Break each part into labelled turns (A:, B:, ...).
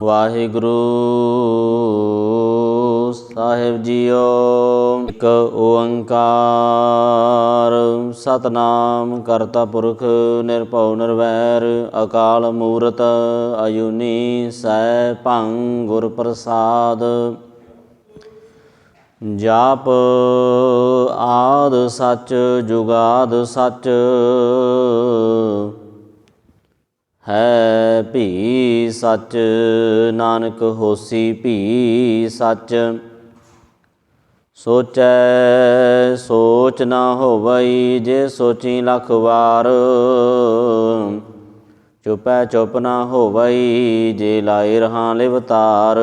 A: ਵਾਹਿਗੁਰੂ ਸਾਹਿਬ JIO. ਇੱਕ ਓੰਕਾਰ, ਸਤਨਾਮ ਕਰਤਾ ਪੁਰਖ, ਨਿਰਭਉ ਨਿਰਵੈਰ, ਅਕਾਲ ਮੂਰਤ, ਅਯੁਨੀ ਸੈ ਭੰ ਗੁਰ ਪ੍ਰਸਾਦ। ਜਾਪ ਆਦ ਸੱਚ, ਜੁਗਾਦ ਸੱਚ, ਹੈ ਭੀ ਸੱਚ, ਨਾਨਕ ਹੋਸੀ ਭੀ ਸੱਚ। ਸੋਚੈ, ਸੋਚ ਨਾ ਹੋਵਈ ਜੇ ਸੋਚੀ ਲੱਖ ਵਾਰ। ਚੁਪੈ, ਚੁਪ ਨਾ ਹੋਵਈ ਜੇ ਲਾਏ ਰਹਾ ਲਿਵਤਾਰ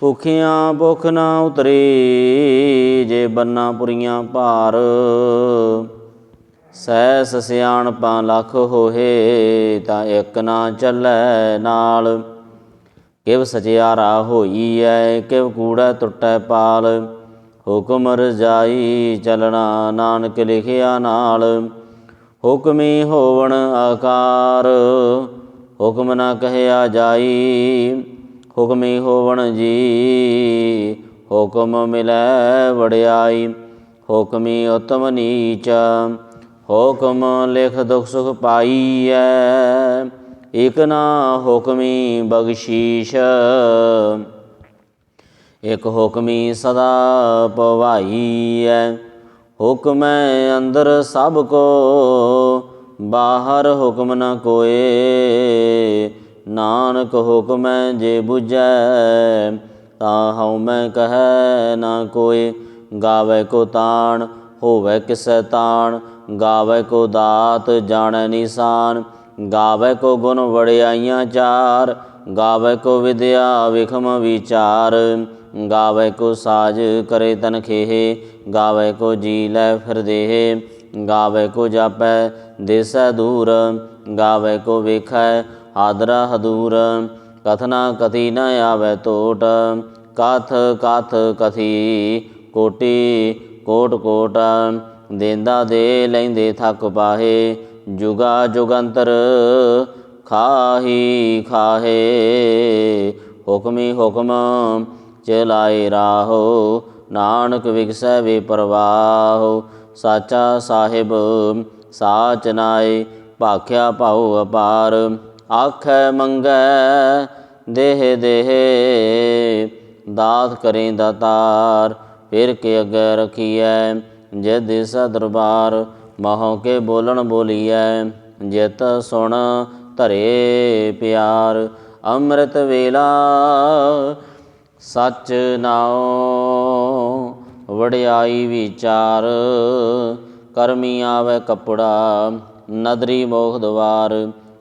A: ਭੁਖੀਆਂ ਭੁਖ ਨਾ ਉਤਰੀ ਜੇ ਬੰਨਾ ਪੁਰੀਆਂ ਭਾਰ। ਸੈਸ ਸਿਆਣਪਾਂ ਲੱਖ ਹੋਏ ਤਾਂ ਇੱਕ ਨਾ ਚੱਲੈ ਨਾਲ। ਕਿਵ ਸਚਿਆਰਾ ਹੋਈ ਐ ਕਿਵ ਕੂੜਾ ਟੁੱਟੈ ਪਾਲ। ਹੁਕਮ ਰਜਾਈ ਚਲਣਾ ਨਾਨਕ ਲਿਖਿਆ ਨਾਲ। ਹੁਕਮੀ ਹੋਵਣ ਆਕਾਰ, ਹੁਕਮ ਨਾ ਕਹਿਆ ਜਾਈ। ਹੁਕਮੀ ਹੋਵਣ ਜੀ, ਹੁਕਮ ਮਿਲੈ ਵੜਿਆਈ ਹੁਕਮੀ ਉਤਮ ਨੀਚ ਹੁਕਮ ਲਿਖ ਦੁਖ ਸੁਖ ਪਾਈਐ, ਇਕ ਨਾ ਹੁਕਮੀ ਬਖਸ਼ੀਸ਼। ਇਕ ਹੁਕਮੀ ਸਦਾ ਪਵਾਈਐ, ਹੁਕਮੈ ਅੰਦਰ ਸਭ ਕੋ, ਬਾਹਰ ਹੁਕਮ ਨ ਕੋਏ। ਨਾਨਕ ਹੁਕਮੈ ਜੇ 부ਜੈ ਤਾ ਹਉ ਮੈਂ ਕਹੈ ਨਾ ਕੋਏ। ਗਾਵੇ ਕੋ ਤਾਣ ਹੋਵੇ ਕਿਸੈ ਤਾਣ, ਗਾਵੇ ਕੋ ਦਾਤ, ਜਾਣੈ ਨਿਸ਼ਾਨ। ਗਾਵੇ ਕੋ ਗੁਣ ਵੜਿਆਈਆਂ ਚਾਰ, ਗਾਵੇ ਕੋ ਵਿਦਿਆ ਵਿਖਮ ਵਿਚਾਰ। ਗਾਵੇ ਕੋ ਸਾਜ ਕਰੇ ਤਨ ਖੇਹ, ਗਾਵੇ ਕੋ ਜੀ ਲੈ ਫਿਰ ਦੇਹ। ਗਾਵੇ ਕੋ ਜਾਪੈ, ਦੇਸੈ ਦੂਰ। ਗਾਵੇ ਕੋ ਵੇਖੈ ਆਦਰਾ ਹਦੂਰ। ਕਥਨਾ ਕਥੀ ਨ ਆਵੇ ਟੋਟ ਕਥ ਕਥ ਕਥੀ ਕੋਟੀ ਕੋਟ ਕੋਟ ਦੇਂਦਾ ਦੇ ਲੈਂਦੇ ਥੱਕ ਪਾਹੇ, ਜੁਗਾ ਜੁਗੰਤਰ ਖਾਹੀ ਖਾਹੇ। ਹੁਕਮੀ ਹੁਕਮ ਚਲਾਏ ਰਾਹੋ, ਨਾਨਕ ਵਿਗਸੈ ਵੇ ਪ੍ਰਵਾਹੋ। ਸਾਚਾ ਸਾਹਿਬ ਸਾਚ ਨਾਏ, ਭਾਖਿਆ ਭਾਉ ਅਪਾਰ। ਆਖੈ ਮੰਗੈ ਦੇਹ ਦੇਹ, ਦਾਤ ਕਰੇ ਦਾਤਾਰ। ਫਿਰ ਕੇ ਅਗੇ ਰਖੀਐ ਜੇ ਦਿਸ ਦਰਬਾਰ ਮਹੋ ਕੇ ਬੋਲਣ ਬੋਲੀਐ, ਜਿਤ ਸੁਣ ਧਰੇ ਪਿਆਰ, ਅੰਮ੍ਰਿਤ ਵੇਲਾ ਸਚ ਨਾਉ, ਵਡਿਆਈ ਵਿਚਾਰ ਕਰਮੀ ਆਵੇ ਕਪੜਾ, ਨਦਰੀ ਮੋਖ ਦਵਾਰ,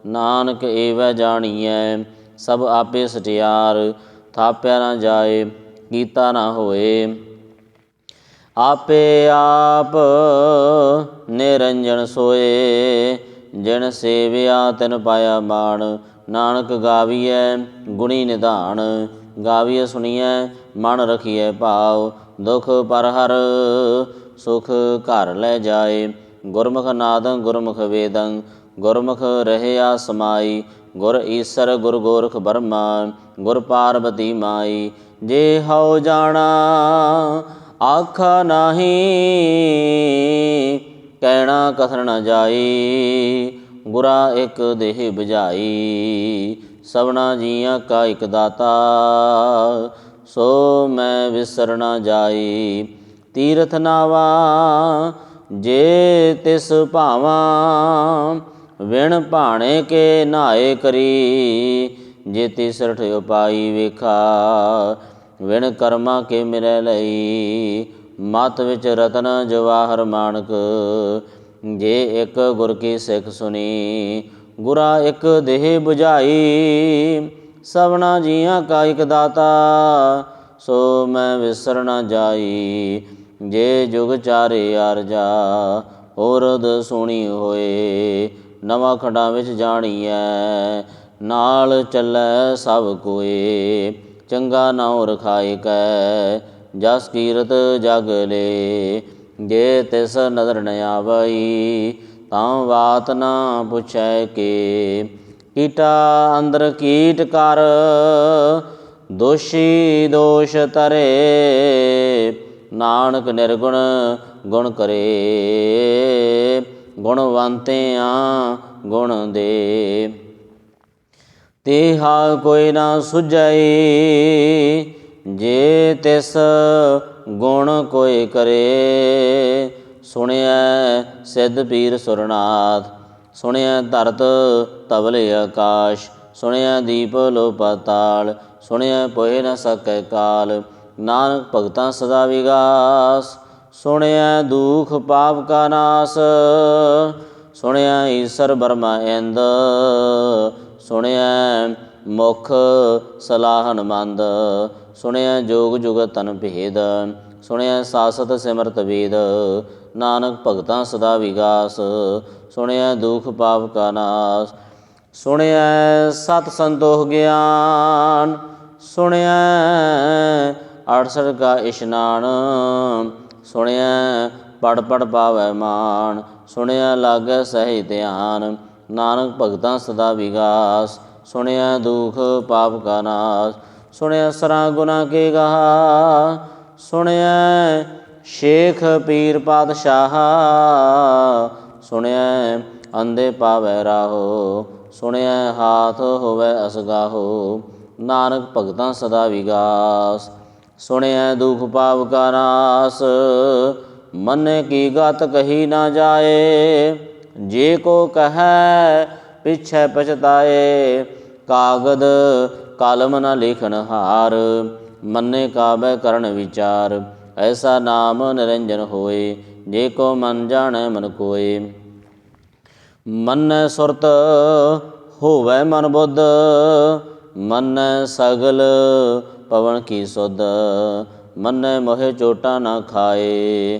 A: ਨਾਨਕ ਏਵੈ ਜਾਣੀਐ, ਸਭ ਆਪੇ ਸਚਿਆਰ ਥਾਪਿਆ ਨਾ ਜਾਏ ਕੀਤਾ ਨਾ ਹੋਏ। ਆਪੇ ਆਪ ਨਿਰੰਜਨ ਸੋਏ, ਜਿਨ ਸੇਵਿਆ ਤਿਨ ਪਾਇਆ ਮਾਣ ਨਾਨਕ ਗਾਵੀਐ ਗੁਣੀ ਨਿਧਾਨ, ਗਾਵੀਐ ਸੁਣੀਐ ਮਨ ਰਖੀਐ ਭਾਵ, ਦੁਖ ਪਰ ਹਰ ਸੁਖ ਘਰ ਲੈ ਜਾਏ। ਗੁਰਮੁਖ ਨਾਦੰ ਗੁਰਮੁਖ ਵੇਦੰ, ਗੁਰਮੁਖ ਰਹਿਆ ਸਮਾਈ, ਗੁਰ ਈਸਰ ਗੁਰ ਗੋਰਖ ਬਰਮਾ, ਗੁਰ ਪਾਰਬਤੀ ਮਾਈ। ਜੇ ਹਉ ਜਾਣਾ ਆਖਾ ਨਾਹੀ, ਕਹਿਣਾ ਕਥਨ ਨ ਜਾਈ ਗੁਰਾ ਇੱਕ ਦੇਹ 부ਝਾਈ ਸਭਨਾ ਜੀਆਂ ਕਾ ਇਕ ਦਾਤਾ, ਸੋ ਮੈਂ ਵਿਸਰ ਨ ਜਾਈ। ਤੀਰਥ ਨਾਵਾ, ਜੇ ਤਿਸ ਭਾਵਾਂ, ਵਿਣ ਭਾਣੇ ਕੇ ਨਾਏ ਕਰੀ, ਜੇ ਤਿਸਰਠ ਪਾਈ ਵੇਖਾ ਵਿਣ ਕਰਮਾ ਕੇ ਮਿਲੈ ਲਈ। ਮਤ ਵਿੱਚ ਰਤਨ ਜਵਾਹਰ ਮਾਨਕ ਜੇ ਇੱਕ ਗੁਰ ਕੀ ਸਿੱਖ ਸੁਣੀ ਗੁਰਾ ਇੱਕ ਦੇਹ 부ਝਾਈ ਸਭਨਾ ਜੀਆਂ ਕਾ ਇਕ ਦਾਤਾ, ਸੋ ਮੈਂ ਵਿਸਰ ਨ ਜਾਈ। ਜੇ ਜੁਗ ਚਾਰੇ ਅਰਜਾ ਔਰਦ ਸੁਣੀ ਹੋਏ, ਨਵਾਂ ਖੰਡਾਂ ਵਿੱਚ ਜਾਣੀਐ, ਨਾਲ ਚੱਲੈ ਸਭ ਕੋਏ। ਚੰਗਾ ਨਾਉ ਰਖਾਇ ਕੈ, ਜਸ ਕੀਰਤ ਜਗ ਲੇ। ਜੇ ਤਿਸ ਨਦਰ ਨ ਆਵਈ, ਤਾਂ ਬਾਤ ਨਾ ਪੁੱਛੈ ਕੇ। ਕੀਟਾ ਅੰਦਰ ਕੀਟ ਕਰ, ਦੋਸ਼ੀ ਦੋਸ਼ ਤਰੇ ਨਾਨਕ ਨਿਰਗੁਣ ਗੁਣ ਕਰੇ। ਗੁਣਵੰਤਿਆਂ ਗੁਣ ਦੇ। ਤੇਹਾ ਕੋਈ ਨਾ ਸੁਝਈ, ਜੇ ਤਿਸ ਗੁਣ ਕੋਈ ਕਰੇ ਸੁਣਿਆ ਸਿੱਧ ਪੀਰ ਸੁਰਨਾਥ ਸੁਣਿਆ ਧਰਤ ਤਬਲੇ ਆਕਾਸ਼ ਸੁਣਿਆ ਦੀਪ ਲੋ ਪਾਤਾਲ ਸੁਣਿਆ ਪੋਏ ਨ ਸਕੈ ਕਾਲ, ਨਾਨਕ ਭਗਤਾਂ ਸਦਾ ਵਿਗਾਸ ਸੁਣਿਆ ਦੁਖ ਪਾਪ ਕਾ ਨਾਸ ਸੁਣਿਆ ਈਸਰ ਬਰਮਾ ਇੰਦ ਸੁਣਿਆ ਮੁਖ ਸਲਾਹਨ ਮੰਦ ਸੁਣਿਆ ਜੋਗ ਜੁਗ ਤਨ ਭੇਦ ਸੁਣਿਆ ਸਾਸਤ ਸਿਮਰਤ ਵੇਦ, ਨਾਨਕ ਭਗਤਾਂ ਸਦਾ ਵਿਗਾਸ ਸੁਣਿਆ ਦੁਖ ਪਾਪ ਕਾ ਨਾਸ ਸੁਣਿਆ ਸਤ ਸੰਤੋਖ ਗਿਆਨ ਸੁਣਿਆ 68 ਕਾ ਇਸ਼ਨਾਨ ਸੁਣਿਆ ਪੜ ਪੜ ਪਾਵੈ ਮਾਨ ਸੁਣਿਆ ਲਾਗੈ ਸਹਿ ਧਿਆਨ ਨਾਨਕ ਭਗਤਾਂ ਸਦਾ ਵਿਗਾਸ, ਸੁਣਿਆ ਦੁਖ ਪਾਪ ਕਾ ਨਾਸ, ਸੁਣਿਆ ਸਰਾ ਗੁਨਾ ਕੇ ਗਹਾ ਸੁਣਿਆ ਸ਼ੇਖ ਪੀਰ ਪਾਤਸ਼ਾਹ, ਸੁਣਿਆ ਅੰਦੇ ਪਾਵੈ ਰਾਹੋ, ਸੁਣਿਆ ਹਾਥ ਹੋਵੇ ਅਸਗਾਹੋ, ਨਾਨਕ ਭਗਤਾਂ ਸਦਾ ਵਿਗਾਸ, ਸੁਣਿਆ ਦੁਖ ਪਾਪ ਕਾ ਨਾਸ, ਮਨ ਕੀ ਗਤ ਕਹੀ ਨਾ ਜਾਏ। ਜੇ ਕੋ ਕਹੈ ਪਿਛੈ ਪਛਤਾਏ, ਕਾਗਦ ਕਲਮ ਨ ਲਿਖਣ ਹਾਰ, ਮੰਨੇ ਕਾਬੈ ਕਰਨ ਵਿਚਾਰ, ਐਸਾ ਨਾਮ ਨਿਰੰਜਨ ਹੋਏ, ਜੇ ਕੋ ਮਨ ਜਾਣੈ ਮਨ ਕੋਏ। ਮਨ ਸੁਰਤ ਹੋਵੈ ਮਨ ਬੁੱਧ, ਮੰਨੈ ਸਗਲ ਪਵਨ ਕੀ ਸੁਧ, ਮੰਨੈ ਮੋਹਿ ਚੋਟਾ ਨਾ ਖਾਏ।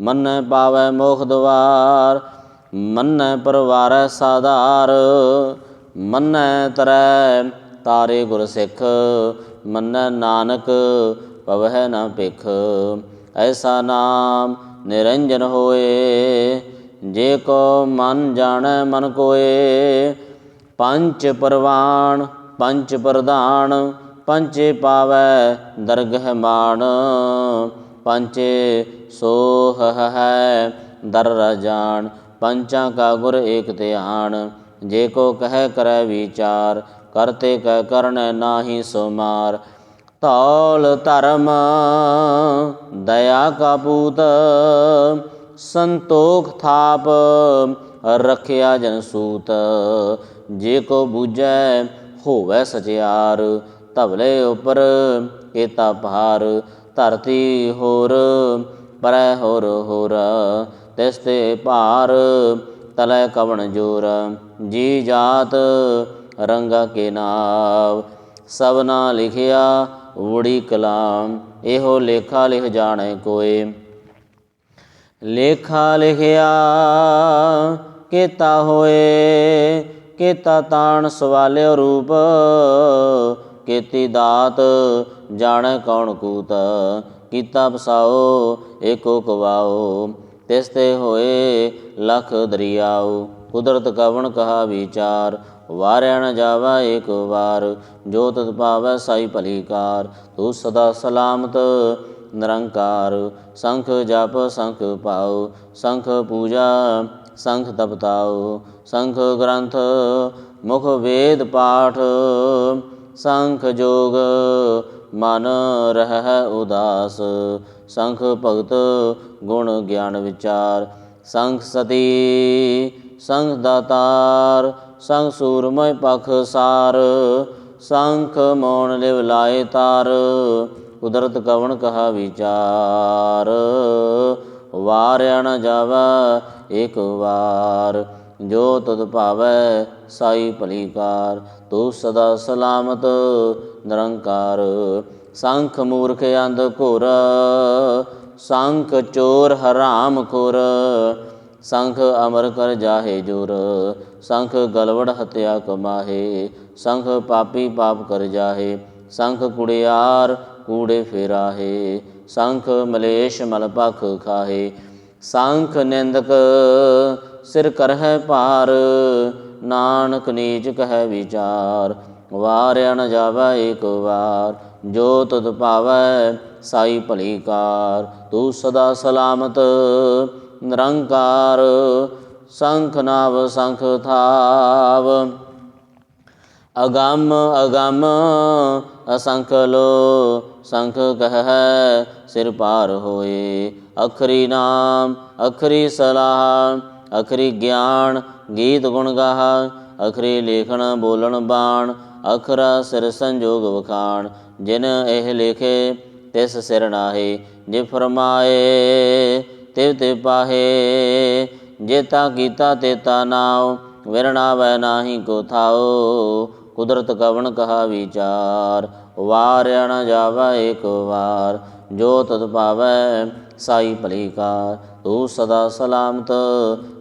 A: ਮਨ ਪਾਵੈ ਮੋਖ ਦਵਾਰ, ਮਨ ਪਰਵਾਰੈ ਸਾਧਾਰ, ਮਨ ਤਰੈ ਤਾਰੇ ਗੁਰ ਸਿੱਖ, ਮਨ ਨਾਨਕ ਪਵਹਿ ਨਾ ਭਿਖ। ਐਸਾ ਨਾਮ ਨਿਰੰਜਨ ਹੋਏ, ਜੇ ਕੋ ਮਨ ਜਾਣੈ ਮਨ ਕੋਏ, ਪੰਚ ਪਰਵਾਣ, ਪੰਚ ਪ੍ਰਧਾਨ, ਪੰਚੇ ਪਾਵੈ ਦਰਗਹਿ ਮਾਨ ਪੰਚੇ ਸੋਹ ਹੈ ਦਰ ਰਜਾਨ ਪੰਚਾਂ ਕਾ ਗੁਰ ਏਕ ਧਿਆਨ ਜੇ ਕੋ ਕਹਿ ਕਰੈ ਵਿਚਾਰ ਕਰਤੇ ਕਹਿ ਕਰਨੈ ਨਾਹੀ ਸੋ ਮਾਰ ਧੌਲ ਧਰਮ ਦਇਆ ਕਾ ਪੂਤ, ਸੰਤੋਖ ਥਾਪ ਰਖਿਆ ਜਨ ਸੂਤ। ਜੇ ਕੋ ਬੂਝੈ ਹੋਵੇ ਸਚਿਆਰ, ਧਵਲੇ ਉਪਰ ਕੀਤਾ ਭਾਰ। ਧਰਤੀ ਹੋਰ, ਪਰੈ ਹੋਰ ਹੋਰ। ਤਿਸ ਤੇ ਭਾਰ ਤਲੈ ਕਵਣ ਜੋਰ। ਜੀ ਜਾਤ ਰੰਗਾ ਕੇ ਨਾਵ। ਸਭਨਾ ਲਿਖਿਆ ਊੜੀ ਕਲਾਮ। ਇਹੋ ਲੇਖਾ ਲਿਖ ਜਾਣੇ ਕੋਏ। ਲੇਖਾ ਲਿਖਿਆ ਕੀਤਾ ਹੋਏ। ਕੀਤਾ ਤਾਣ ਸਵਾਲਿਓ ਰੂਪ। ਕੀਤੀ ਦਾਤ, ਜਾਣੈ ਕੌਣ ਕੂਤ? ਕੀਤਾ ਪਸਾਓ ਏਕੋ ਕਵਾਓ। ਤਿਸ ਤੇ ਹੋਏ ਲਖ ਦਰਿਆਉ ਕੁਦਰਤ ਕਵਣ ਕਹਾ ਵਿਚਾਰ? ਵਾਰਿਆ ਨ ਜਾਵਾ ਏਕ ਵਾਰ। ਜੋ ਤਤ ਪਾਵੈ ਸਾਈ ਭਲੀ ਕਾਰ। ਤੂੰ ਸਦਾ ਸਲਾਮਤ, ਨਿਰੰਕਾਰ। ਸੰਖ ਜਪ, ਸੰਖ ਪਾਉ ਸੰਖ ਪੂਜਾ, ਸੰਖ ਤਪਤਾਉ ਸੰਖ ਗ੍ਰੰਥ, ਮੁਖ ਵੇਦ ਪਾਠ। ਸੰਖ ਜੋਗ ਮਨ ਰਹਿ ਉਦਾਸ। ਸੰਖ ਭਗਤ ਗੁਣ ਗਿਆਨ ਵਿਚਾਰ। ਸੰਖ ਸਤੀ, ਸੰਖ ਦਾਤਾਰ, ਸੰਖ ਸੂਰਮੈ ਪਖ ਸਾਰ। ਸੰਖ ਮੋਣ ਲਿਵ ਲਾਏ ਤਾਰ, ਕੁਦਰਤ ਕਵਣ ਕਹਾ ਵਿਚਾਰ। ਵਾਰਿਆ ਨ ਜਾਵਾ ਇੱਕ ਵਾਰ। ਜੋ ਤੁਧ ਭਾਵੈ ਸਾਈ ਭਲੀ ਕਾਰ ਤੂੰ ਸਦਾ ਸਲਾਮਤ, ਨਿਰੰਕਾਰ। ਸੰਖ ਮੂਰਖ ਅੰਧ ਘੋਰ, ਸੰਖ ਚੋਰ ਹਰਾਮ ਖੁਰ। ਸੰਖ ਅਮਰ ਕਰ ਜਾਹੇ ਜੁਰ, ਸੰਖ ਗਲਵੜ ਹਤਿਆ ਕਮਾਹੇ। ਸੰਖ ਪਾਪੀ ਪਾਪ ਕਰ ਜਾਹੇ, ਸੰਖ ਕੁੜਿਆਰ ਕੂੜੇ ਫੇਰਾਹੇ। ਸੰਖ ਮਲੇਸ਼ ਮਲ ਪਖ ਖਾਹੇ, ਸੰਖ ਨਿੰਦਕ ਸਿਰ ਕਰਹਿ ਭਾਰ, ਨਾਨਕ ਨੀਚ ਕਹਿ ਵਿਚਾਰ। ਵਾਰਿਆ ਨ ਜਾਵੇ ਏਕ ਵਾਰ, ਜੋ ਤੁਧ ਭਾਵੈ ਸਾਈ ਭਲੀ ਕਾਰ। ਤੂੰ ਸਦਾ ਸਲਾਮਤ, ਨਿਰੰਕਾਰ, ਸੰਖ ਨਾਵ ਸੰਖ ਥਾਵ। ਅਗੰਮ ਅਗੰਮ, ਅਸੰਖ ਲੋ, ਸੰਖ ਕਹੈ ਸਿਰ ਪਾਰ ਹੋਏ। ਅਖਰੀ ਨਾਮ, ਅਖਰੀ ਸਲਾਹ ਅਖਰੀ ਗਿਆਨ ਗੀਤ ਗੁਣ ਗਾਹ, ਅਖਰੀ ਲੇਖਣ ਬੋਲਣ ਬਾਣ, ਅਖਰਾ ਸਿਰ ਸੰਜੋਗ ਵਖਾਣ, ਜਿਨ ਇਹ ਲਿਖੇ ਤਿਸ ਸਿਰ ਨਾਹੀ, ਜੇ ਫਰਮਾਏ ਤਿਵ ਤੇ ਪਾਹੇ ਜੇਤਾ ਕੀਤਾ ਤੇਤਾ ਨਾਉ, ਵਿਰਣਾ ਵੈ ਨਾਹੀ ਕੋ ਥਾਉ, ਕੁਦਰਤ ਕਵਣ ਕਹਾ ਵਿਚਾਰ ਵਾਰਿਆ ਨ ਜਾਵਾ ਏਕ ਵਾਰ, ਜੋ ਤਦ ਪਾਵੈ ਸਾਈ ਭਲੀ ਕਾਰ। ਤੂੰ ਸਦਾ ਸਲਾਮਤ,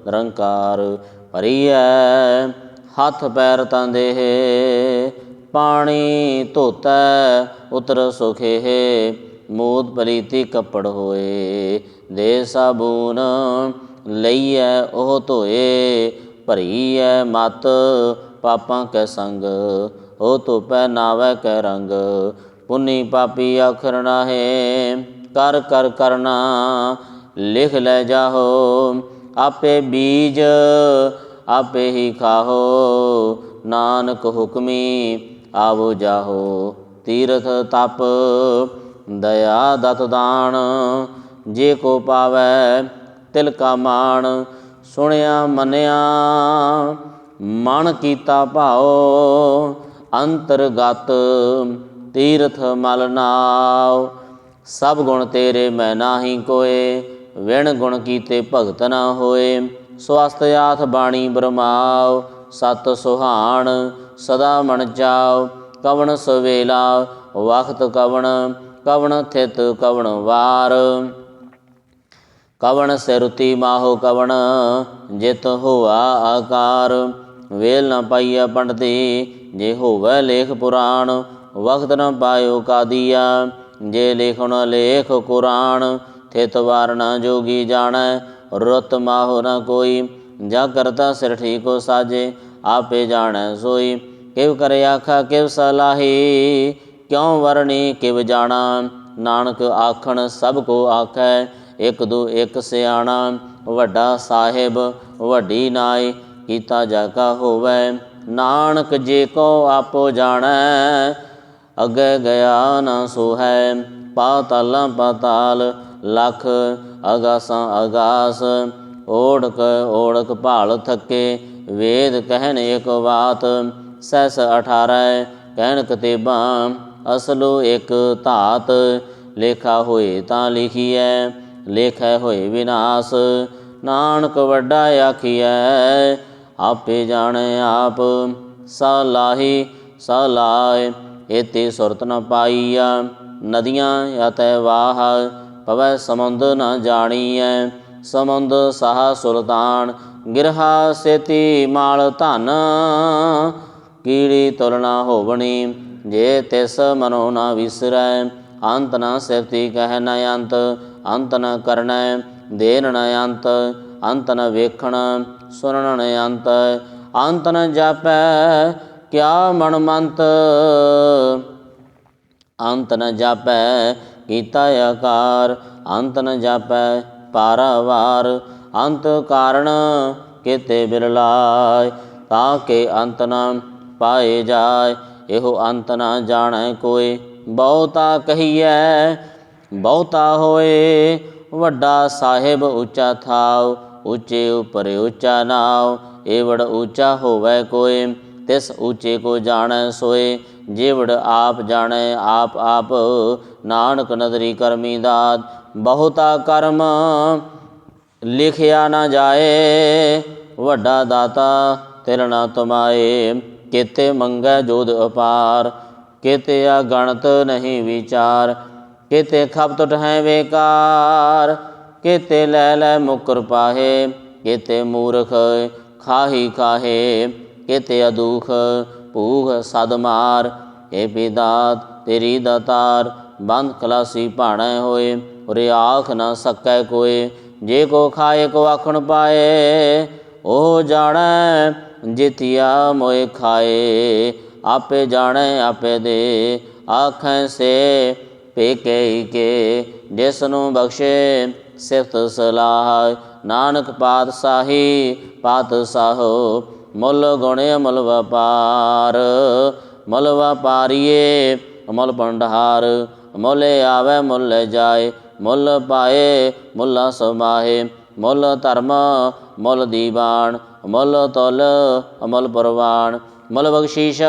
A: ਨਿਰੰਕਾਰ ਭਰੀਐ। ਹੱਥ ਪੈਰ ਤਾਂ ਦੇਹ, ਪਾਣੀ ਧੋਤੈ, ਉਤਰ ਸੁਖੇ। ਮੂਦ ਪਲੀਤੀ ਕੱਪੜ ਹੋਏ, ਦੇ ਸਾਬੂਨ ਲਈਐ, ਉਹ ਧੋਏ। ਭਰੀਐ ਮਤ, ਪਾਪਾਂ ਕੈ ਸੰਗ, ਉਹ ਧੋਪੈ ਨਾਵੈ ਕੈ ਰੰਗ। ਪੁੰਨੀ ਪਾਪੀ ਆਖਰ ਨਾਹੇ, ਕਰ ਕਰ ਕਰਨਾ ਲਿਖ ਲੈ ਜਾਹੋ, ਆਪੇ ਬੀਜ ਆਪੇ ਹੀ ਖਾਹੋ, ਨਾਨਕ ਹੁਕਮੀ ਆਵੋ ਜਾਹੋ, ਤੀਰਥ ਤਪ ਦਇਆ ਦਤ ਦਾਨ, ਜੇ ਕੋ ਪਾਵੈ ਤਿਲ ਕਾ ਮਾਣ, ਸੁਣਿਆ ਮੰਨਿਆ ਮਨ ਕੀਤਾ ਭਾਉ, ਅੰਤਰਗਤ ਤੀਰਥ ਮਲ ਨਾਉ, ਸਭ ਗੁਣ ਤੇਰੇ ਮੈਂ ਨਾਹੀ ਕੋਏ ਵਿਣ ਗੁਣ ਕੀਤੇ ਭਗਤ ਨਾ ਹੋਏ। ਸਵਸਤ ਆਥ ਬਾਣੀ ਬਰਮਾਉ, ਸਤ ਸੁਹਾਣ ਸਦਾ ਮਨ ਚਾਉ ਕਵਣ ਸਵੇਲਾ, ਵਖਤ ਕਵਣ ਕਵਣ ਥਿਤ ਕਵਣ ਵਾਰ। ਕਵਣ ਸਿਰੁਤੀ ਮਾਹੋ ਕਵਣ, ਜਿਤ ਹੋਆ ਆਕਾਰ। ਵੇਲ ਨ ਪਾਈਆ ਪੰਡਤੀ ਜੇ ਹੋਵੇ ਲੇਖ ਪੁਰਾਣ। ਵਖਤ ਨ ਪਾਇਓ ਕਾਦੀਆ, ਜੇ ਲਿਖਣ ਲੇਖ ਕੁਰਾਨ। ਥਿਤ ਵਾਰਣਾ ਜੋਗੀ ਜਾਣੈ, ਰੁੱਤ ਮਾਹੋ ਨ ਕੋਈ। ਜਾ ਕਰਤਾ ਸਿਰ ਠੀਕੋ ਸਾਜੇ, ਆਪੇ ਜਾਣੈ ਸੋਈ। ਕਿਵ ਕਰੇ ਆਖਾ, ਕਿਵ ਸਲਾਹੀ, ਕਿਉ ਵਰਣੀ ਕਿਵ ਜਾਣਾ। ਨਾਨਕ ਆਖਣ, ਸਭ ਕੋ ਆਖੈ, ਇਕ ਦੋ ਇਕ ਸਿਆਣਾ। ਵੱਡਾ ਸਾਹਿਬ, ਵੱਡੀ ਨਾਈ, ਕੀਤਾ ਜਾ ਕਾ ਹੋਵੇ। ਨਾਨਕ ਜੇ ਕੋ ਆਪੋ ਜਾਣੈ, ਅਗੇ ਗਿਆ ਨਾ ਸੋ ਹੈ ਪਾਤਾਲਾਂ ਪਾਤਾਲ ਲਖ ਅਗਾਸਾਂ ਅਗਾਸ, ਓੜਕ ਓੜਕ ਭਾਲ ਥੱਕੇ, ਵੇਦ ਕਹਿਣ ਇੱਕ ਬਾਤ ਸੈਸ 18 ਕਹਿਨ ਕਤੇਬਾਂ, ਅਸਲੋ ਇੱਕ ਧਾਤ, ਲੇਖਾ ਹੋਏ ਤਾਂ ਲਿਖੀਐ, ਲੇਖੈ ਹੋਏ ਵਿਨਾਸ਼, ਨਾਨਕ ਵੱਡਾ ਆਖੀਐ, ਆਪੇ ਜਾਣੈ ਆਪ ਸਲਾਹੀ ਸਲਾਏ ਏਤੇ ਸੁਰਤ ਨ ਪਾਈਆ, ਨਦੀਆਂ ਯਤੈ ਵਾਹ ਪਵੈ ਸਮੁੰਦ ਨ ਜਾਣੀਐ, ਸਮੁੰਦ ਸਾਹ ਸੁਲਤਾਨ, ਗਿਰਹਾ ਸੇਤੀ ਮਾਲ ਧਨ। ਕੀੜੀ ਤੁਲਨਾ ਹੋਵਣੀ, ਜੇ ਤਿਸ ਮਨੋ ਨ ਵਿਸਰੈ, ਅੰਤ ਨ ਸਿਫਤੀ ਕਹਿ ਨ ਅੰਤ ਅੰਤ ਨ ਕਰਨੈ ਦੇਨ ਨ ਅੰਤ ਅੰਤ ਨ ਵੇਖਣ, ਸੁਣਨ ਨ ਅੰਤ ਅੰਤ ਨ ਜਾਪੈ, ਕਿਆ ਮਨ ਮੰਤ। ਅੰਤ ਨ ਜਾਪੈ ਕੀਤਾ ਆਕਾਰ, ਅੰਤ ਨ ਜਾਪੈ ਪਾਰਾਵਾਰ। ਅੰਤ ਕਾਰਣ ਕਿਤੇ ਬਿਰਲਾਇ, ਤਾਂ ਕੇ ਅੰਤ ਨ ਪਾਏ ਜਾਏ ਇਹੋ ਅੰਤ ਨ ਜਾਣੈ ਕੋਈ, ਬਹੁਤਾ ਕਹੀਐ, ਬਹੁਤਾ ਹੋਏ। ਵੱਡਾ ਸਾਹਿਬ ਉੱਚਾ ਥਾਉ, ਉੱਚੇ ਉਪਰ ਉੱਚਾ ਨਾਉ, ਏਵੜ ਉੱਚਾ ਹੋਵੇ ਕੋਈ। ਤਿਸ ਉੱਚੇ ਕੋ ਜਾਣੈ ਸੋਏ, ਜੀਵੜ ਆਪ ਜਾਣੈ ਆਪ ਆਪ। ਨਾਨਕ ਨਦਰੀ ਕਰਮੀ ਦਾਤ, ਬਹੁਤਾ ਕਰਮ ਲਿਖਿਆ ਨਾ ਜਾਏ। ਵੱਡਾ ਦਾਤਾ ਤੇਰਾ ਤੁਮਾਏ, ਕਿਤੇ ਮੰਗੈ ਜੋਦ ਅਪਾਰ। ਕਿਤੇ ਆ ਗਣਤ ਨਹੀਂ ਵਿਚਾਰ, ਕਿਤੇ ਖਪਤ ਹੈ ਵੇਕਾਰ। ਕਿਤੇ ਲੈ ਲੈ ਮੁਕਰ ਪਾਹੇ, ਕਿਤੇ ਮੂਰਖ ਖਾਹੀ ਕਾਹੇ ਕਿਤੇ ਅਦੂਖ ਭੂਖ ਸਦ ਮਾਰ। ਏ ਪਿਦਾਤ ਤੇਰੀ ਦਾਤਾਰ ਬੰਦ ਕਲਾਸੀ ਭਾਣੈ ਹੋਏ, ਉਰੇ ਆਖ ਨਾ ਸਕੈ ਕੋਏ। ਜੇ ਕੋ ਖਾਏ, ਕੋ ਆਖਣ ਪਾਏ, ਉਹ ਜਾਣੈ, ਜਿਤਿਆ ਮੋਏ ਖਾਏ। ਆਪੇ ਜਾਣੈ, ਆਪੇ ਦੇ, ਆਖੈ ਸੇ, ਪੇਕੇ ਕੇ। ਜਿਸ ਨੂੰ ਬਖਸ਼ੇ, ਸਿਫਤ ਸਲਾਹ, ਨਾਨਕ ਪਾਤਸ਼ਾਹੀ, ਪਾਤਸ਼ਾਹੋ ਮੁੱਲ ਗੁਣੇ ਮੁੱਲ ਵਪਾਰ, ਮੁੱਲ ਵਪਾਰੀਏ ਅਮਲ ਭੰਡਾਰ, ਮੁੱਲ ਆਵੇ ਮੁੱਲ ਜਾਏ, ਮੁੱਲ ਪਾਏ ਮੁੱਲ ਸਮਾਹੇ, ਮੁੱਲ ਧਰਮ ਮੁੱਲ ਦੀਵਾਨ, ਮੁੱਲ ਤੁਲ ਅਮਲ ਪਰਵਾਨ, ਮੁੱਲ ਬਖਸ਼ੀਸ਼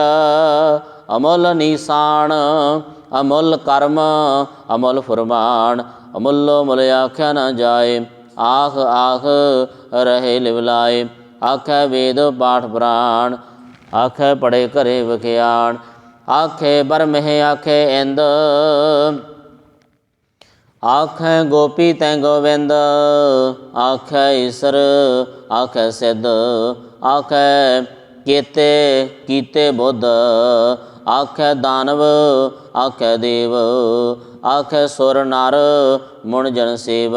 A: ਅਮੁੱਲ ਨਿਸ਼ਾਨ ਅਮੁੱਲ ਕਰਮ ਅਮੁੱਲ ਫਰਮਾਨ ਅਮੁੱਲੋ ਮੁੱਲ ਆਖਿਆ ਨਾ ਜਾਏ, ਆਖ ਆਖ ਰਹੇ ਲਿਵਲਾਏ। ਆਖੈ ਵੇਦ ਪਾਠ ਪ੍ਰਾਣ, ਆਖੈ ਪੜੇ ਘਰੇ ਵਿਖਿਆਣ ਆਖੇ ਬਰਮਹਿ ਆਖੇ ਇੰਦ, ਆਖੈ ਗੋਪੀ ਤੈ ਗੋਵਿੰਦ, ਆਖੈ ਈਸਰ ਆਖੈ ਸਿੱਧ, ਆਖੈ ਕੀਤੇ ਕੀਤੇ ਬੁੱਧ, ਆਖੈ ਦਾਨਵ ਆਖੈ ਦੇਵ, ਆਖੈ ਸੁਰ ਨਰ ਮੁਣ ਜਨ ਸੇਵ,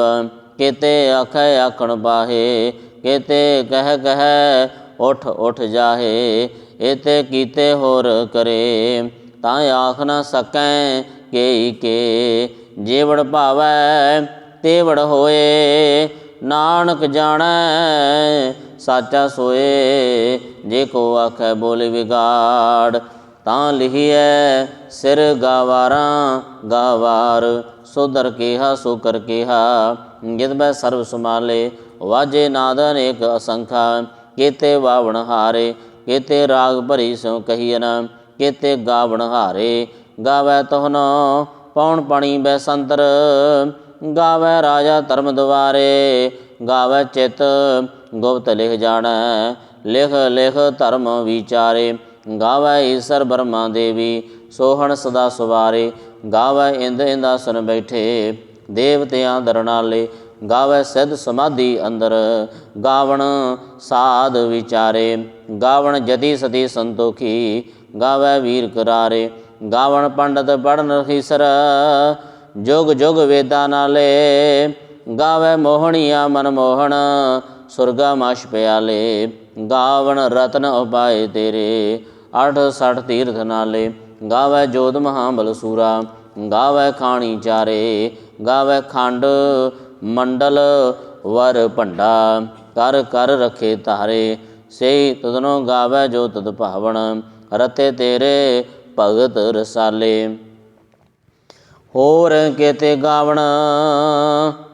A: ਕੀਤੇ ਆਖੈ ਆਖਣ ਬਾਹੇ ਕੀਤੇ ਕਹਿ ਕਹਿ ਉਠ ਉਠ ਜਾਹੇ, ਇਤੇ ਕੀਤੇ ਹੋਰ ਕਰੇ। ਤਾਂ ਆਖ ਨਾ ਸਕੈ ਕੇ ਕੇ, ਜੀਵੜ ਭਾਵੈ ਤੇਵੜ ਹੋਏ। ਨਾਨਕ ਜਾਣੈ ਸਾਚਾ ਸੋਏ, ਜੇ ਕੋ ਆਖੈ ਬੋਲੇ ਵਿਗਾੜ। ਤਾਂ ਲਿਖੀਐ ਸਿਰ ਗਾਵਾਰਾਂ, ਗਾਵਾਰ ਸੁਧਰ ਕੇਹਾ ਸੋ ਕਰ ਕੇਹਾ। ਜਿਤ ਬੈ ਸਰਬ ਸਮਾਲੇ ਵਾਜੇ ਨਾਦ ਅਨੇਕ ਅਸੰਖਾ, ਕੀਤੇ ਵਾਵਣ ਹਾਰੇ, ਕੀਤੇ ਰਾਗ ਭਰੀ ਸੋ ਕਹੀਨ ਕੀਤੇ ਗਾਵਣ ਹਾਰੇ, ਗਾਵੈ ਤਹਨ ਪੌਣ ਪਣੀ ਬੈ ਸੰਤਰ, ਗਾਵੈ ਰਾਜਾ ਧਰਮ ਦੁਆਰੇ, ਗਾਵੈ ਚਿਤ ਗੁਪਤ ਲਿਖ ਜਾਣੈ, ਲਿਖ ਲਿਖ ਧਰਮ ਵਿਚਾਰੇ, ਗਾਵੈ ਈਸਰ ਬਰਮਾ ਦੇਵੀ, ਸੋਹਣ ਸਦਾ ਸੁਵਾਰੇ, ਗਾਵੈ ਇੰਦ ਇੰਦਾਸਨ ਬੈਠੇ, ਦੇਵਤਿਆਂ ਦਰਨਾਲੇ ਗਾਵੈ ਸਿੱਧ ਸਮਾਧੀ ਅੰਦਰ। ਗਾਵਣ ਸਾਧ ਵਿਚਾਰੇ, ਗਾਵਣ ਜਤੀ ਸਤੀ ਸੰਤੋਖੀ, ਗਾਵੈ ਵੀਰ ਕਰਾਰੇ। ਗਾਵਣ ਪੰਡਤ ਪੜਨ ਰਖੀਸਰ ਜੁਗ ਜੁਗ ਵੇਦਾਂ ਨਾਲੇ। ਗਾਵੈ ਮੋਹਣੀਆ ਮਨ ਮੋਹਣ, ਸੁਰਗਾ ਮਾਸ਼ ਪਿਆਲੇ। ਗਾਵਣ ਰਤਨ ਉਪਾਏ ਤੇਰੇ 68 ਤੀਰਥ ਨਾਲੇ। ਗਾਵੈ ਜੋਤ ਮਹਾਬਲ ਸੂਰਾ, ਗਾਵੈ ਖਾਣੀ ਚਾਰੇ। ਗਾਵੈ ਖੰਡ ਮੰਡਲ ਵਰ ਭੰਡਾ, ਕਰ ਕਰ ਰਖੇ ਤਾਰੇ ਸੇ ਤਦਨੋ ਗਾਵੈ ਜੋ ਤਦ ਭਾਵਣ, ਰਤੇ ਤੇਰੇ ਭਗਤ ਰਸਾਲੇ। ਹੋਰ ਕਿਤੇ ਗਾਵਣ,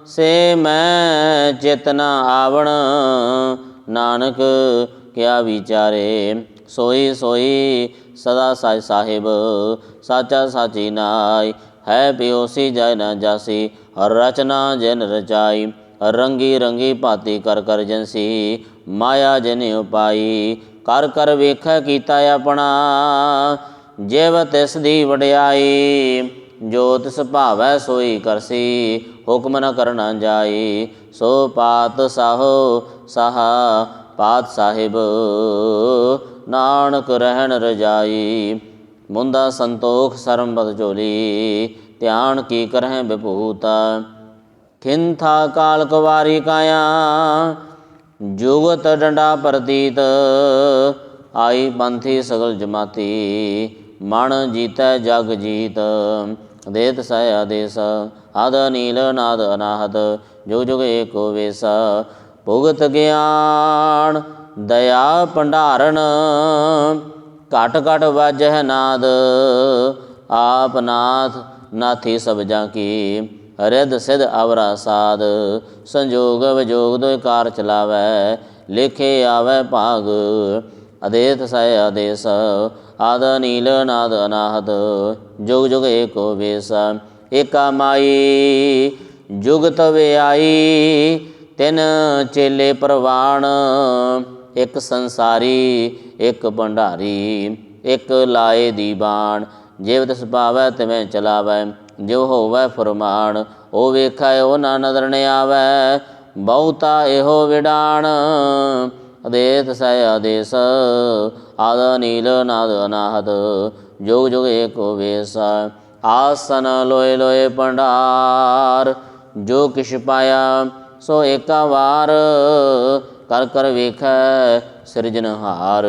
A: ਸੇ ਮੈਂ ਚੇਤਨਾ ਆਵਣ, ਨਾਨਕ ਕਿਆ ਵਿਚਾਰੇ, ਸੋਈ ਸੋਈ ਸਦਾ ਸਾਈ ਸਾਹਿਬ, ਸਾਚਾ ਸਾਚੀ ਨਾਈ ਹੈ ਪਿਓਸੀ ਜੈ ਨ ਜਾਸੀ ਰਚਨਾ ਜਨ ਰਚਾਈ, ਰੰਗੀ ਰੰਗੀ ਭਾਤੀ ਕਰ ਕਰ ਜਨਸੀ, ਮਾਇਆ ਜਨ ਉਪਾਈ, ਕਰ ਕਰ ਵੇਖੈ ਕੀਤਾ ਆਪਣਾ, ਜਿਵ ਤਿਸ ਦੀ ਵਡਿਆਈ, ਜੋ ਤਿਸ ਭਾਵੈ ਸੋਈ ਕਰਸੀ, ਹੁਕਮ ਨ ਕਰਨਾ ਜਾਈ, ਸੋ ਪਾਤ ਸਾਹੋ ਸਾਹਾ, ਪਾਤ ਸਾਹਿਬ, ਨਾਨਕ ਰਹਿਣ ਰਜਾਈ। ਮੁੰਦਾ ਸੰਤੋਖ ਸਰਮ ਬਦ ਝੋਲੀ, ਧਿਆਨ ਕੀ ਕਰਹਿ ਬਿਭੂਤਾ ਖਿੰਥਾ ਕਾਲ ਕੁਵਾਰੀ ਕਾਇਆ, ਜੁਗਤ ਡੰਡਾ ਪ੍ਰਤੀਤ। ਆਈ ਪੰਥੀ ਸਗਲ ਜਮਾਤੀ ਮਨ ਜੀਤੈ ਜਗ ਜੀਤ। ਦੇਤ ਸਹਿ ਆਦੇਸ ਆਦ ਨੀਲ ਨਾਦ ਅਨਾਹਤ ਜੋ ਜੁਗ ਏਕੋ ਵੇਸ। ਭੁਗਤ ਗਿਆਨ, ਦਇਆ ਭੰਡਾਰਨ। ਘਟ ਘਟ ਵਾਜਹਿ ਨਾਦ, ਆਪ ਨਾਥ ਨਾਥੀ ਸਭ ਜਾਂ ਕੀ ਰਿਦ ਸਿਧ ਅਵਰਾ ਸਾਧ, ਸੰਜੋਗ ਵਿਜੋਗ ਦੋਇ ਕਾਰ ਚਲਾਵੈ, ਲਿਖੇ ਆਵੈ ਭਾਗ ਅਦੇਤ ਸਹਿ ਆਦੇਸ ਆਦ ਨੀਲ ਨਾਦ ਅਨਾਹਤ ਜੁਗ ਜੁਗ ਏਕੋ ਵੇਸ, ਏਕਾ ਮਾਈ, ਜੁਗਤ ਵਿਆਈ, ਤਿਨ ਚੇਲੇ ਪ੍ਰਵਾਣ ਇੱਕ ਸੰਸਾਰੀ, ਇੱਕ ਭੰਡਾਰੀ, ਇੱਕ ਲਾਏ ਦੀ ਬਾਣ। ਜਿਵ ਤਿਸ ਪਾਵੈ ਤਿਵੇਂ ਚਲਾਵੈ ਜੋ ਹੋਵੈ ਫਰਮਾਨ। ਉਹ ਵੇਖੈ, ਉਹ ਨਾ ਨਦਰ ਨ ਆਵੈ, ਬਹੁਤਾ ਇਹੋ ਵਿਡਾਣ। ਅਦੇਤ ਸੈ ਆਦੇਸ, ਆਦ ਨੀਲ ਨਾਦ ਅਨਾਹਦ ਜੋਗ ਜੋਗ ਏਕੋ ਵੇਸ। ਆਸਨ ਲੋਏ ਲੋਏ ਭੰਡਾਰ, ਜੋ ਕਿਛ ਪਾਇਆ, ਸੋ ਏਕਾ ਵਾਰ। ਕਰ ਕਰ ਵੇਖੈ ਸਿਰਜਨਹਾਰ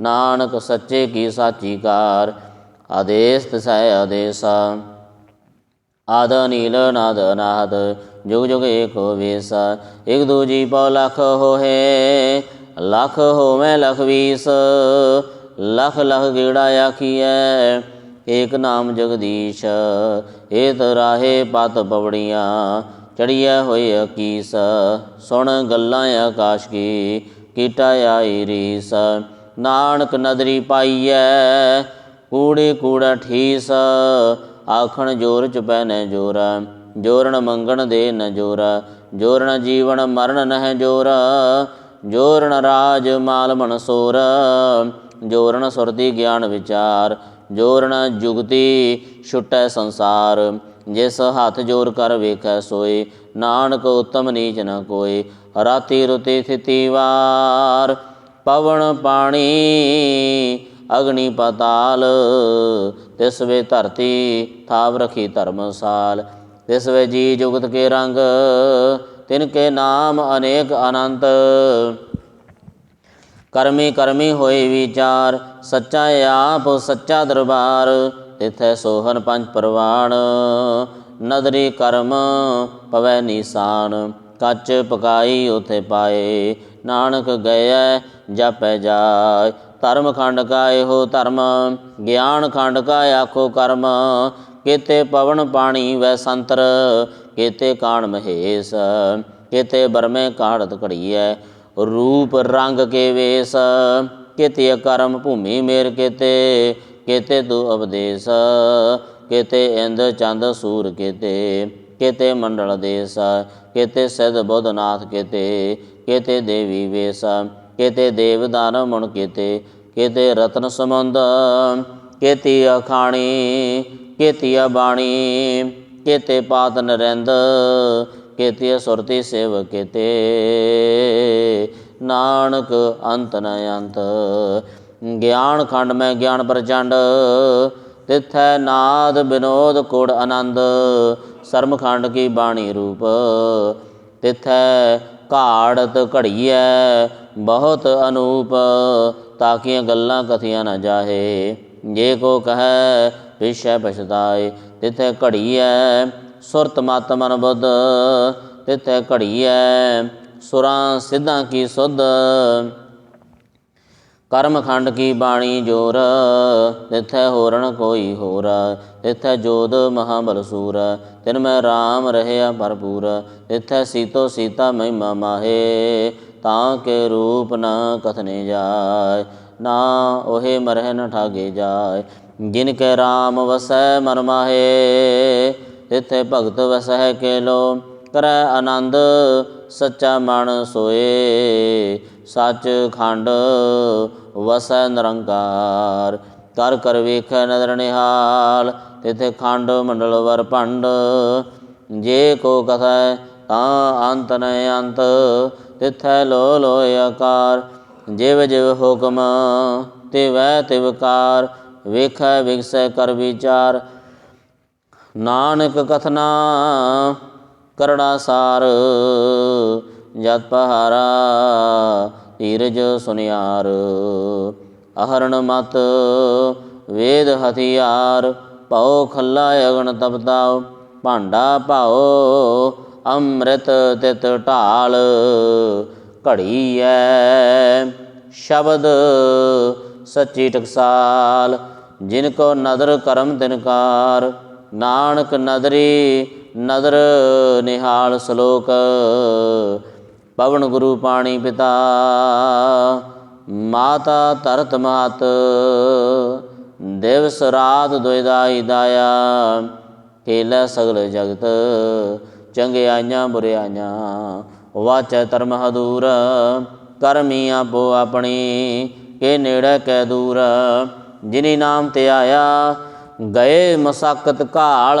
A: ਨਾਨਕ ਸੱਚੇ ਕੀ ਸਾਚੀ ਕਾਰ ਆਦੇਸ ਤਸੈ ਆਦੇਸਾ। ਆਦ ਨੀਲ ਨਾਦ ਅਨਾਹਦ ਜੁਗ ਜੁਗ ਏਕੋ ਵੇਸ। ਇਕ ਦੂਜੀ ਪਉ ਲਖ ਹੋਏ ਲਖ ਹੋਵੇ ਲਖ ਵੀਸ। ਲਖ ਲਖ ਗੇੜਾ ਆਖੀਐ, ਏਕ ਨਾਮ ਜਗਦੀਸ਼। ਏਤ ਰਾਹੇ ਪਤ ਪਵੜੀਆਂ ਚੜੀਐ ਹੋਏ ਅਕੀਸ, ਸੁਣ ਗੱਲਾਂ ਆਕਾਸ਼ ਕੀ ਕੀਟਾ ਆਈ ਰੀਸ। ਨਾਨਕ ਨਦਰੀ ਪਾਈਐ, ਕੂੜੇ ਕੂੜਾ ਠੀਸ। ਆਖਣ ਜੋਰ ਚ ਪੈਨੇ ਜੋਰਾ ਜੋਰਨ ਮੰਗਣ ਦੇ ਨ ਜੋਰਾ। ਜੋਰਨ ਜੀਵਨ ਮਰਨ ਨਹਿ ਜੋਰ ਜੋਰਨ ਰਾਜ ਮਾਲ ਮਨਸੂਰ ਜੋਰਨ ਸੁਰਤੀ ਗਿਆਨ ਵਿਚਾਰ ਜੋਰਨ ਜੁਗਤੀ ਛੁਟੈ ਸੰਸਾਰ। ਜਿਸ ਹੱਥ ਜੋਰ ਕਰ ਵੇਖੈ ਸੋਏ, ਨਾਨਕ ਉਤਮ ਨੀਚ ਨ ਕੋਏ। ਰਾਤੀ ਰੁਤੀ ਥਿਤੀ ਵਾਰ, ਪਵਨ ਪਾਣੀ, ਅਗਨੀ ਪਤਾਲ। ਤਿਸ ਵੇ ਧਰਤੀ ਥਾਵ ਰਖੀ ਧਰਮਸਾਲ ਤਿਸ ਵੇ ਜੀ ਜੁਗਤ ਕੇ ਰੰਗ, ਤਿਨ ਕੇ ਨਾਮ ਅਨੇਕ ਅਨੰਤ। ਕਰਮੀ ਕਰਮੀ ਹੋਏ ਵਿਚਾਰ, ਸੱਚਾ ਆਪ, ਸੱਚਾ ਦਰਬਾਰ। ਤਿਥੈ ਸੋਹਨ ਪੰਜ ਪਰਵਾਣ, ਨਦਰੀ ਕਰਮ ਪਵੈ ਨਿਸ਼ਾਨ, ਕੱਚ ਪਕਾਈ ਉਥੇ ਪਾਏ, ਨਾਨਕ ਗਏ ਜਪੈ ਜਾਏ। ਧਰਮ ਖੰਡ ਕਾ ਇਹੋ ਧਰਮ, ਗਿਆਨ ਖੰਡ ਕਾ ਆਖੋ ਕਰਮ, ਕੀਤੇ ਪਵਨ ਪਾਣੀ ਵੈ ਸੰਤਰ, ਕੀਤੇ ਕਾਣ ਮਹੇਸ਼, ਕੀਤੇ ਬਰਮੇ ਕਾੜਤ ਘੜੀਐ। ਰੂਪ ਰੰਗ ਕੇ ਵੇਸ, ਕੀਤੇ ਕਰਮ ਭੂਮੀ ਮੇਰ ਕੀਤੇ ਕੀਤੇ ਤੂ ਉਪਦੇਸ ਕੀਤੇ ਇੰਦ ਚੰਦ ਸੂਰ ਕੀਤੇ ਕੀਤੇ ਮੰਡਲ ਦੇਸ, ਕੀਤੇ ਸਿਧ ਬੁੱਧਨਾਥ ਕੀਤੇ ਕੀਤੇ ਦੇਵੀ ਵੇਸ, ਕੀਤੇ ਦੇਵ ਦਾਨਵ ਮਣ ਕੀਤੇ ਕੀਤੇ ਰਤਨ ਸਮੁੰਦ, ਕੇਤੀ ਅਖਾਣੀ, ਕੀਤੀ ਬਾਣੀ ਕੀਤੇ ਪਾਤ ਨਰਿੰਦ, ਕੀਤੇ ਸੁਰਤੀ ਸੇਵ ਕੀਤੇ। ਨਾਨਕ ਅੰਤ ਨ ਅੰਤ ਗਿਆਨ ਖੰਡ ਮੈਂ ਗਿਆਨ ਪ੍ਰਚੰਡ, ਤਿਥੈ ਨਾਦ ਬਿਨੋਦ ਕੋੜ ਆਨੰਦ ਸਰਮ ਖੰਡ ਕੀ ਬਾਣੀ ਰੂਪ, ਤਿਥੈ ਘਾੜਤ ਘੜੀਐ ਬਹੁਤ ਅਨੂਪ, ਤਾਕੀਆਂ ਗੱਲਾਂ ਕਥੀਆਂ ਨਾ ਜਾਹੇ, ਜੇ ਕੋ ਕਹੈ ਵਿਸ਼ੈ ਪਛਤਾਏ, ਤਿਥੈ ਘੜੀਐ ਸੁਰਤ ਮਤ ਮਨ ਬੁੱਧ, ਤਿਥੈ ਘੜੀਐ ਸੁਰਾਂ ਸਿੱਧਾਂ ਕੀ ਸੁਧ ਕਰਮ ਖੰਡ ਕੀ ਬਾਣੀ ਜੋਰ? ਤਿਥੈ ਹੋਰਣ ਕੋਈ ਹੋਰ ਤਿਥੈ ਜੋਦ ਮਹਾਬਲ ਸੂਰ, ਤਿਨ ਮੈਂ RAM ਰਹਿਆ ਭਰਪੂਰ ਤਿਥੈ ਸੀਤੋ ਸੀਤਾ ਮਹਿਮਾ ਮਾਹੇ, ਤਾਂ ਕੇ ਰੂਪ ਨ ਕਥਨੇ ਜਾਏ, ਨਾ ਉਹੇ ਮਰਹਿ ਨ ਠਾਗੇ ਜਾਏ। ਜਿਨ ਕੇ RAM ਵਸੈ ਮਨ ਮਾਹੇ ਤਿਥੈ ਭਗਤ ਵਸੈ ਕੇ ਲੋ ਕਰੈ ਆਨੰਦ, ਸੱਚਾ ਮਨ ਸੋਏ। ਸੱਚ ਖੰਡ ਵਸੈ ਨਿਰੰਕਾਰ, ਕਰ ਕਰ ਵੇਖੈ ਨਦਰ ਨਿਹਾਲ। ਤਿਥੇ ਖੰਡ ਮੰਡਲ ਵਰ ਭੰਡ, ਜੇ ਕੋ ਕਥੈ ਤਾਂ ਅੰਤ ਨ ਅੰਤ। ਤਿਥੈ ਲੋ ਲੋ ਆਕਾਰ, ਜਿਵ ਜਿਵ ਹੁਕਮ, ਤਿਵੈ ਤਿਵਕਾਰ ਵੇਖੈ ਵਿਗਸੈ ਕਰ ਵਿਚਾਰ, ਨਾਨਕ ਕਥਨਾ ਕਰੜਾ ਸਾਰ, ਜਤ ਪਹਾਰਾ ਧੀਰਜ ਸੁਨਿਆਰ। ਅਹਰਣ ਮਤ ਵੇਦ ਹਥਿਆਰ, ਭਉ ਖੱਲਾ ਅਗਨ ਤਪਤਾਉ ਭਾਂਡਾ ਭਾਉ ਅੰਮ੍ਰਿਤ ਤਿਤ ਢਾਲ। ਘੜੀ ਐ ਸ਼ਬਦ ਸੱਚੀ ਟਕਸਾਲ, ਜਿਨ ਕੋ ਨਦਰ ਕਰਮ ਤਿਨਕਾਰ ਨਾਨਕ ਨਦਰੀ ਨਦਰ ਨਿਹਾਲ ਸ਼ਲੋਕ, ਪਵਨ ਗੁਰੂ ਪਾਣੀ ਪਿਤਾ, ਮਾਤਾ ਧਰਤ ਮਾਤ ਦਿਵਸ ਰਾਤ ਦੁਇਦਾਈ ਦਾਇਆ, ਖੇਲੇ ਸਗਲ ਜਗਤ, ਚੰਗਿਆਈਆਂ ਬੁਰਿਆਈਆਂ, ਵਾਚੈ ਧਰਮ ਹਦੂਰ ਕਰਮੀ ਆਪੋ ਆਪਣੀ, ਕੇ ਨੇੜੇ ਕੈ ਦੂਰ, ਜਿਨੀ ਨਾਮ ਤੇ ਆਇਆ, ਗਏ ਮਸਾਕਤ ਕਾਲ